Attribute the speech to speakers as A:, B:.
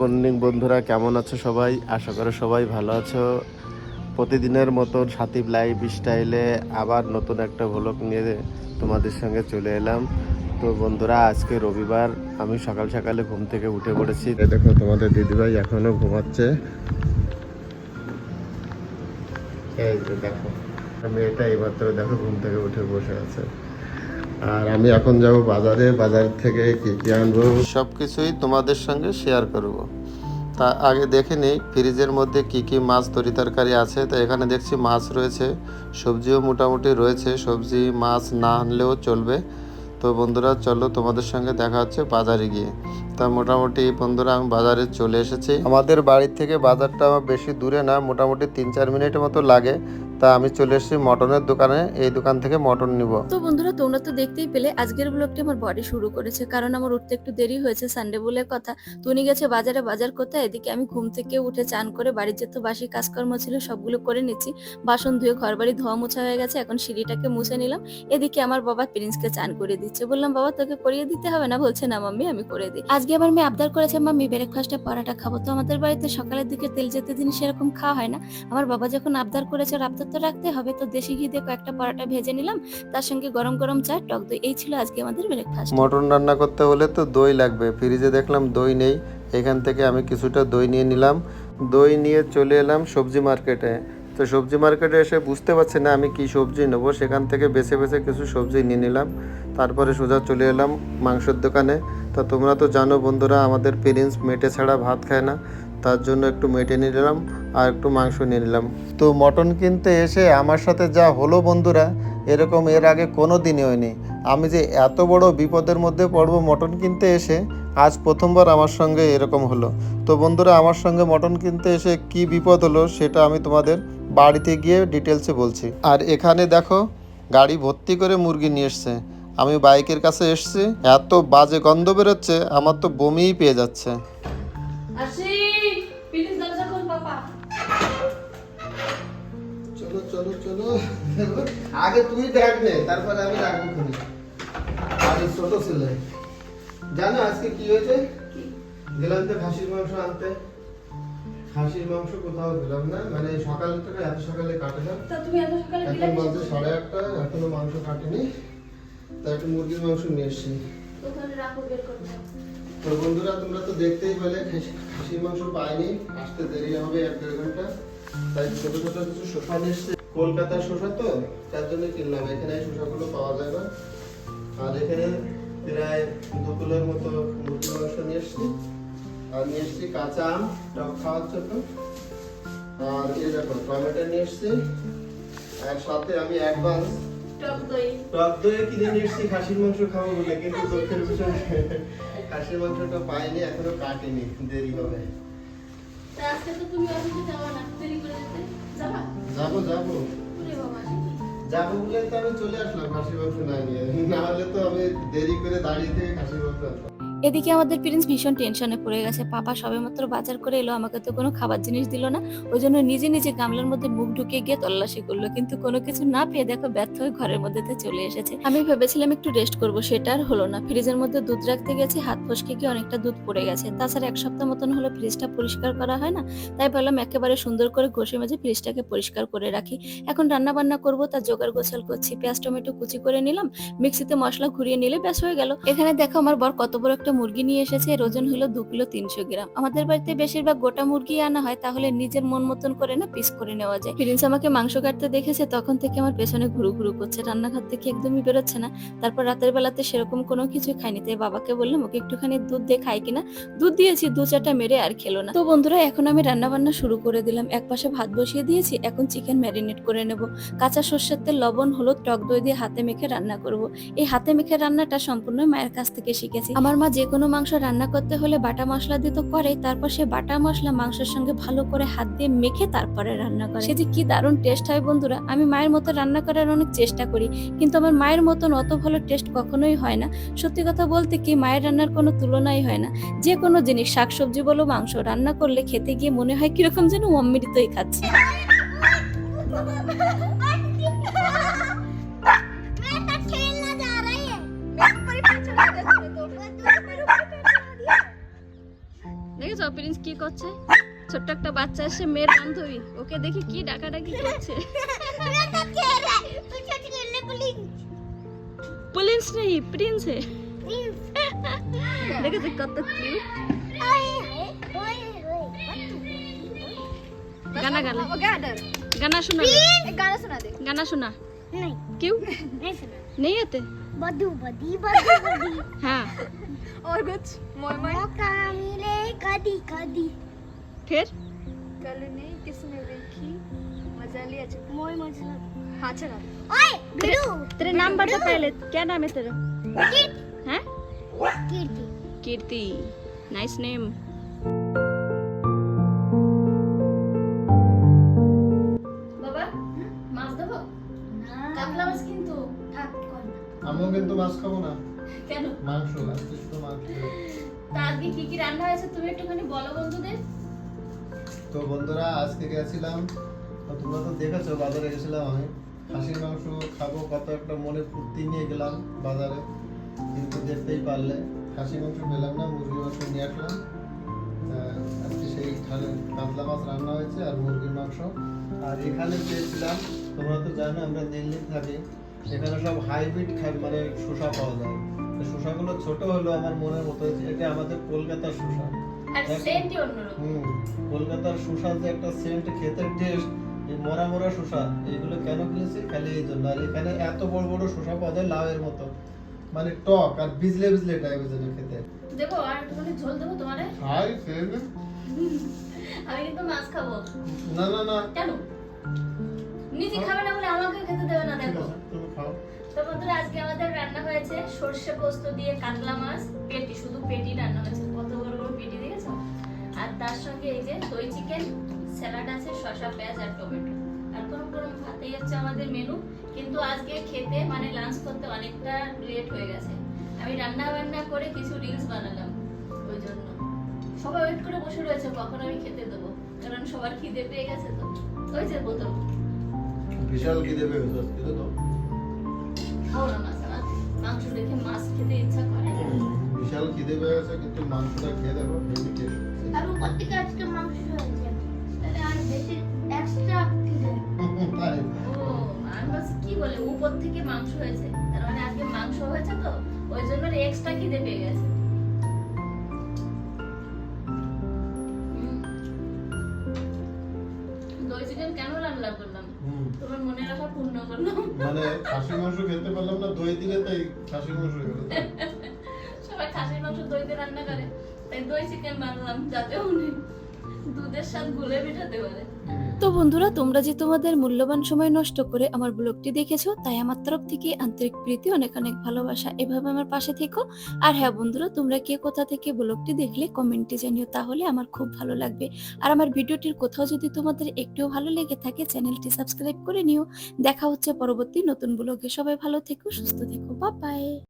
A: Morning বন্ধুরা, কেমন আছো সবাই? আশা করো সবাই ভালো আছো। প্রতিদিনের মতন সাথী লাইফ স্টাইলে আবার নতুন একটা ভ্লগ নিয়ে তোমাদের সঙ্গে চলে এলাম। তো বন্ধুরা, আজকে রবিবার, আমি সকাল সকালে ঘুম থেকে উঠে পড়েছি। দেখো, তোমাদের দিদিভাই এখনও ঘুমাচ্ছে। এই যে দেখো মেয়েটা এইমাত্র দেখো, ঘুম থেকে উঠে বসে আছে। আর আমি এখন যাব বাজারে, বাজার থেকে কি কি আনব? সব কিছুই তোমাদের সঙ্গে শেয়ার করব। তা আগে দেখে নিই ফ্রিজের মধ্যে কি কি মাছ তরি তরকারি আছে, তো এখানে দেখছি মাছ রয়েছে, সবজিও মোটামুটি রয়েছে, সবজি, মাছ না আনলেও চলবে। তো বন্ধুরা, চলো তোমাদের সঙ্গে দেখা হচ্ছে বাজারে গিয়ে। তা মোটামুটি বন্ধুরা, আমি বাজারে চলে এসেছি। আমাদের বাড়ির থেকে বাজারটা বেশি দূরে না, মোটামুটি তিন চার মিনিটের মতো লাগে। তা আমি চলে এসেছি মটনের দোকানে, এই দোকান থেকে মটন নিব।
B: তো বন্ধুরা, তোমরা তো দেখতেই পেলে, আজকের ব্লগটি আমার বডি শুরু করেছে, কারণ আমার উঠতে একটু দেরি হয়েছে সানডে বলে কথা। তুনি গেছে বাজারে, বাজার করতে এদিকে আমি ঘুম থেকে উঠে চান করে বাড়ির যত, বাসি কাজকর্ম ছিল, সবগুলো করে নিচ্ছি। বাসন ধুয়ে ঘর বাড়ি ধোয়া মোছা হয়ে গেছে, এখন সিঁড়িটাকে মুছে নিলাম। এদিকে আমার বাবা প্রিন্সকে চান করে দিচ্ছে। বললাম, বাবা, তোকে করিয়ে দিতে হবে না? বলছে, না মাম্মি, আমি করে দিই। আজকে আমার মেয়ে আবদার করেছে, মাম্মি ব্রেকফাস্টে পরাটা খাব। তো আমাদের বাড়িতে সকালের দিকে তেল জাতীয় জিনিস এরকম খাওয়া হয় না। আমার বাবা যখন আবদার করেছে আবদার তো রাখতে হবে। তো দেশি ঘি দিয়ে কয়েকটা পরাটা ভেজে নিলাম। তার সঙ্গে গরম গরম চা, টক দই, এই ছিল আজকে আমাদের ব্রেকফাস্ট
A: মটন রান্না করতে হলে তো দই লাগবে। ফ্রিজে দেখলাম দই নেই। এখান থেকে আমি কিছুটা দই নিয়ে নিলাম। দই নিয়ে চলে এলাম সবজি মার্কেটে তো সবজি মার্কেটে এসে বুঝতে পারছি না আমি কি সবজি নেব। সেখান থেকে বেছে বেছে কিছু সবজি নিয়ে নিলাম। তারপরে সোজা চলে এলাম মাংসের দোকানে। তা তোমরা তো জানো বন্ধুরা, আমাদের পেরেন্টস মেটে ছাড়া ভাত খায় না। তার জন্য একটু মেটে নিলাম আর একটু মাংস নিয়ে নিলাম। তো মটন কিনতে এসে আমার সাথে যা হলো বন্ধুরা, এরকম এর আগে কোনো দিনই হয়নি। আমি যে এত বড় বিপদের মধ্যে পড়ব মটন কিনতে এসে, আজ প্রথমবার আমার সঙ্গে এরকম হলো। তো বন্ধুরা, আমার সঙ্গে মটন কিনতে এসে কি বিপদ হলো সেটা আমি তোমাদের বাড়িতে গিয়ে ডিটেলসে বলছি। আর এখানে দেখো, গাড়ি ভর্তি করে মুরগি নিয়ে এসছে। আমি বাইকের কাছে এসছি, এত বাজে গন্ধ বেরোচ্ছে, আমার তো বমিই পেয়ে যাচ্ছে।
B: প্লিজ দরজা খোল পাপা
A: চলো চলো চলো। আগে তুই দেখ নে তারপরে আমি রাখব খুনি আরে ছোট ছেলে। জানো আজকে কি হয়েছে? গেলাম তো খাসির মাংস আনতে। খাসির মাংস কোথাও দিলাম না। মানে সকাল থেকে এত সকালে কাটে না
B: তা তুমি এত সকালে
A: এখন বলছে সাড়ে আটটা এখনও মাংস কাটেনি। তাই একটু মুরগির মাংস নিয়ে এসছি।
B: ওখানে রাখো বের করতে
A: তো বন্ধুরা তোমরা তো দেখতেই পেলে খাসির মাংস পাইনি আসতে দেরি হবে এক দেড় ঘণ্টা। তাই ছোট ছোট কিছু শসা নিয়ে কলকাতার শসা তো তার জন্য কিনলাম। এখানে এই শসাগুলো পাওয়া যায় না। আর এখানে প্রায় দু কিলোর মতো মুরগির মাংস নিয়ে এসছি। আর নিয়ে এসছি কাঁচা আম টক খাওয়ার জন্য। আর এই দেখো টমেটো নিয়ে এসছি। আর সাথে আমি অ্যাডভান্স
B: টক দই।
A: টক দই কিনে নিয়ে এসছি খাসির মাংস খাব বলে কিন্তু বিষয়। খাসির মাংসটা পাইনি এখনও কাটিনি দেরি হবে।
B: আজকে তো তুমি অফিসে যাওয়া না দেরি করে যেতে? যাবা?
A: যাব যাব। বলে তো আমি চলে আসলাম খাসির মাংস না নিয়ে। না হলে তো আমি দেরি করে দাঁড়িয়ে থেকে খাসির মাংস আনতাম।
B: এদিকে আমাদের প্রিন্স ভীষণ টেনশনে পড়ে গেছে। পাপা সবেমাত্র বাজার করে এলো, আমাকে তো কোনো খাবার জিনিস দিল না। ওই জন্য নিজে নিজে গামলার মধ্যে মুখ ঢুকে গিয়ে তল্লাশি করল। কিন্তু কোনো কিছু না পেয়ে দেখো ব্যর্থ হয়ে ঘরের মধ্যে চলে এসেছে। আমি ভেবেছিলাম একটু রেস্ট করব, সেটা আর হলো না। ফ্রিজের মধ্যে দুধ রাখতে গেছি, হাত ফসকে গিয়ে অনেকটা দুধ পড়ে গেছে। তাছাড়া এক সপ্তাহ মতন হলো ফ্রিজটা পরিষ্কার করা হয় না, তাই ভাবলাম একেবারে সুন্দর করে ঘষে মেজে ফ্রিজটাকে পরিষ্কার করে রাখি। এখন রান্না বান্না করব, তার জোগাড় গোছাল করছি। পেঁয়াজ, টমেটো কুচি করে নিলাম, মিক্সিতে মশলা ঘুরিয়ে নিলে ব্যাস হয়ে গেল। এখানে দেখো আমার বর কত বড় একটা মুরগি নিয়ে এসেছে, এর ওজন হলো দু কিলো তিনশো গ্রাম। আমাদের বাড়িতে বেশিরভাগ গোটা মুরগি আনা হয়, তাহলে নিজের মন মতন করে না পিস করে নেওয়া যায়। প্রিন্স আমাকে মাংস কাটতে দেখেছে, তখন থেকে আমার পেছনে ঘুরু ঘুরু করছে। রান্নাঘর থেকে একদমই বেরোচ্ছে না। তারপর রাতের বেলাতে সেরকম কোনো কিছু খাইনি তাই বাবাকে বললাম, ওকে একটুখানি দুধ দিয়ে খাই কিনা? দুধ দিয়েছি, দু চারটা মেরে আর খেলো না। তো বন্ধুরা, এখন আমি রান্না বান্না শুরু করে দিলাম। এক পাশে ভাত বসিয়ে দিয়েছি, এখন চিকেন ম্যারিনেট করে নেব। কাঁচা সর্ষের তেল, লবণ, হলুদ, টক দই দিয়ে হাতে মেখে রান্না করব। এই হাতে মেখে রান্নাটা সম্পূর্ণ মায়ের কাছ থেকে শিখেছি। আমার মা যে কোনো মাংস রান্না করতে হলে বাটা মশলা দিয়ে তো করে, তারপর সে বাটা মশলা মাংসের সঙ্গে ভালো করে হাত দিয়ে মেখে তারপরে রান্না করে। সে যে কি দারুণ টেস্ট হয় বন্ধুরা, আমি মায়ের মতো রান্না করার অনেক চেষ্টা করি, কিন্তু আমার মায়ের মতন অত ভালো টেস্ট কখনোই হয় না। সত্যি কথা বলতে কি, মায়ের রান্নার কোনো তুলনাই হয় না। যে কোনো জিনিস, শাকসবজি বলো, মাংস রান্না করলে খেতে গিয়ে মনে হয় কীরকম যেন অমৃতই খাচ্ছি। দেখেছ
C: প্রিন্স কি করছে? ছোট্ট একটা বাচ্চা এসে মেয়ের বান্ধবী ওকে দেখি কি ডাকাডাকি করছে? পুলিন্স নেই প্রিন্স হে। দেখেছ কত কিউট
D: গানা গানা। গানা
C: শোনা। গানা
E: শোনা
C: গানা
E: শোনা। কেউ?
C: নেই এতে?
E: बदू बदी
C: हाँ।
D: और कुछ? मोय मोय
E: मौका मिले कदी कदी।
C: फिर?
D: कल नहीं किसने देखी? मज़ा लिया अच्छा।
E: मोय मजला
D: हाँ चला।
E: ओए बिडू
C: तेरे नाम बता पहले क्या नाम है तेरा?
E: कीर्ति।
C: हैं?
E: कीर्ति।
C: कीर्ति। नाइस नेम কিন্তু
A: মাছ খাব না।
C: কেন?
A: মাংস আজকে শুধু মাংস।
C: তা আজকে কি কি রান্না হয়েছে তুমি একটুখানি বলো বন্ধুদের।
A: তো বন্ধুরা আজকে গেছিলাম তোমরা তো দেখেছ বাজারে গেছিলাম আমি। খাসির মাংস খাব কত একটা মনে ফুর্তি নিয়ে গেলাম বাজারে। কিন্তু দেখতেই পারলে খাসি মাংস পেলাম না মুরগির মাংস নিয়ে আসলাম। আজকে সেই খালে- কাতলা মাছ রান্না হয়েছে আর মুরগির মাংস। আর এখানে পেয়েছিলাম তোমরা তো জানো আমরা দিল্লি থাকি। এখানে সব হাইব্রিড খাই মানে শসা পাওয়া যায়। তো শসাগুলো ছোট হলো আমার মনের মতো এটা আমাদের কলকাতার শসা। হুম কলকাতার শসার যে একটা সেন্ট খেতের টেস্ট এই মরা মরা শসা এগুলো কেন কিনেছি? খালি এই জন্য। আর এখানে এত বড় বড় শসা পাওয়া যায় লাউয়ের মতো। মানে টক আর বিজলে বিজলে টাইপের যেন খেতে।
C: দেবো আর একটুখানি ঝোল দেবো তোমারে
A: হাই ফেন
C: আমি কিন্তু মাছ খাব।
A: না না না।
C: কেন? নিজে খাবে না বলে আমাকে খেতে দেবে না দেখো। তো বন্ধুরা, আজকে আমাদের রান্না হয়েছে সর্ষে পোস্ত দিয়ে কাতলা মাছ। পেটি, শুধু পেটি রান্না হয়েছে। কত বড় বড় পেটি দেখেছ? আর তার সঙ্গে এই যে দই চিকেন, স্যালাড আছে, শসা, পেঁয়াজ আর টমেটো। আর গরম গরম ভাত এই হচ্ছে আমাদের মেনু। কিন্তু আজকে খেতে মানে লাঞ্চ করতে অনেকটা লেট হয়ে গেছে। আমি রান্না বান্না করে কিছু রিলস বানালাম, ওই জন্য। সবাই ওয়েট করে বসে রয়েছে, কখন আমি খেতে দেবো? কারণ সবার খিদে পেয়ে গেছে তো। যে বোতল।
A: বিশাল খিদে পেয়ে গেছে তো?
C: খাও না মাছ আমার মাংস দেখে মাছ খেতে ইচ্ছা করে।
A: বিশাল খিদে পেয়ে গেছে কিন্তু মাংসটা খেয়ে দেবো
E: আর উপর থেকে আজকে মাংস হয়েছে। তাহলে আর বেশি এক্সট্রা খিদে
C: ও আমি ভাবছি কি বলে উপর থেকে মাংস হয়েছে। তার মানে আজকে মাংস হয়েছে তো ওই জন্য এক্সট্রা খিদে পেয়ে গেছে। মানে
A: খাসি মাংস খেতে পারলাম না, দই দিলে তাই খাসি মাংস গেল
C: সবাই খাসির মাংস দই দিয়ে রান্না করে। তাই দই চিকেন বানালাম, যাতে উনি দুধের স্বাদ গুলে মেটাতে পারে। তো বন্ধুরা, তোমরা যে তোমাদের মূল্যবান সময় নষ্ট করে আমার ব্লগটি দেখেছ, তাই আমার তরফ থেকে আন্তরিক প্রীতি, অনেক অনেক ভালোবাসা। এভাবে আমার পাশে থেকো। আর হ্যাঁ বন্ধুরা, তোমরা কে কোথা থেকে ব্লগটি দেখলে কমেন্টে জানিও, তাহলে আমার খুব ভালো লাগবে। আর আমার ভিডিওটির কোথাও যদি তোমাদের একটুও ভালো লেগে থাকে, চ্যানেলটি সাবস্ক্রাইব করে নিও। দেখা হচ্ছে পরবর্তী নতুন ব্লগে। সবাই ভালো থেকো, সুস্থ থেকো। Bye bye.